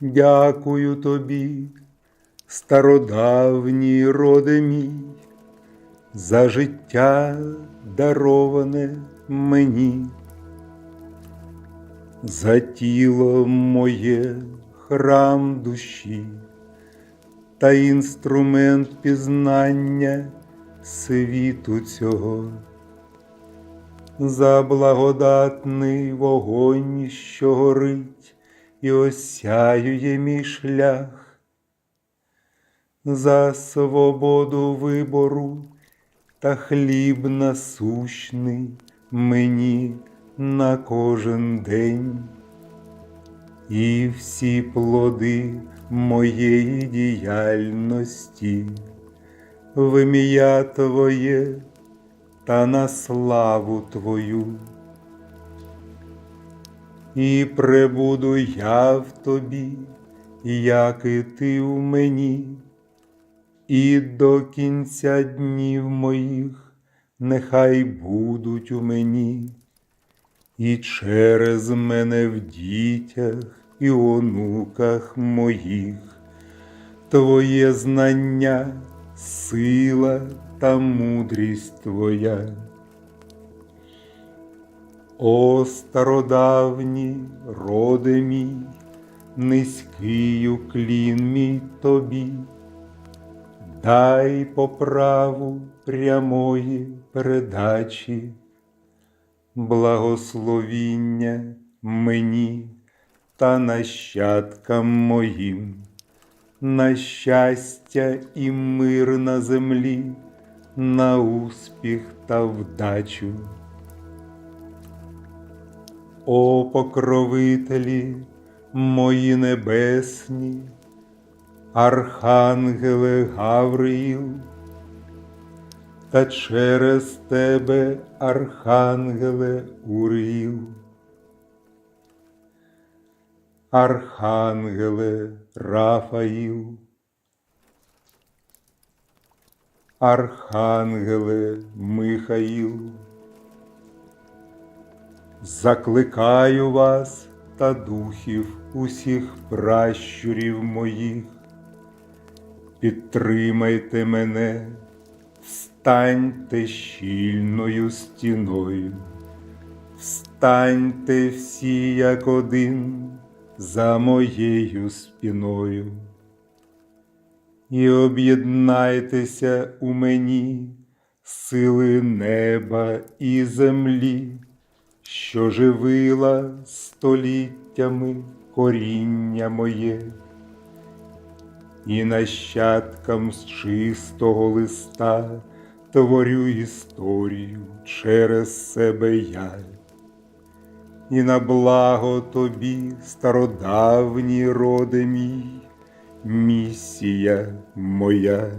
Дякую тобі, стародавній роде мій, за життя дароване мені, за тіло моє храм душі та інструмент пізнання світу цього, за благодатний вогонь, що горить і осяює мій шлях, за свободу вибору та хліб насущний мені на кожен день. І всі плоди моєї діяльності в ім'я Твоє та на славу Твою. І пребуду я в Тобі, як і Ти в мені, і до кінця днів моїх нехай будуть у мені, і через мене в дітях і онуках моїх, Твоє знання, сила та мудрість Твоя. О стародавній роде мій, низький уклін мій тобі, дай по праву прямої передачі, благословіння мені та нащадкам моїм, на щастя і мир на землі, на успіх та вдачу. О покровителі мої небесні, Архангеле Гавриїл, та через тебе, Архангеле Уріл, Архангеле Рафаїл, Архангеле Михаїл. Закликаю вас та духів усіх пращурів моїх, підтримайте мене, встаньте щільною стіною, встаньте всі як один за моєю спіною, і об'єднайтеся у мені, сили неба і землі що живила століттями коріння моє, і нащадкам з чистого листа творю історію через себе я, і на благо тобі, стародавній роде мій, місія моя.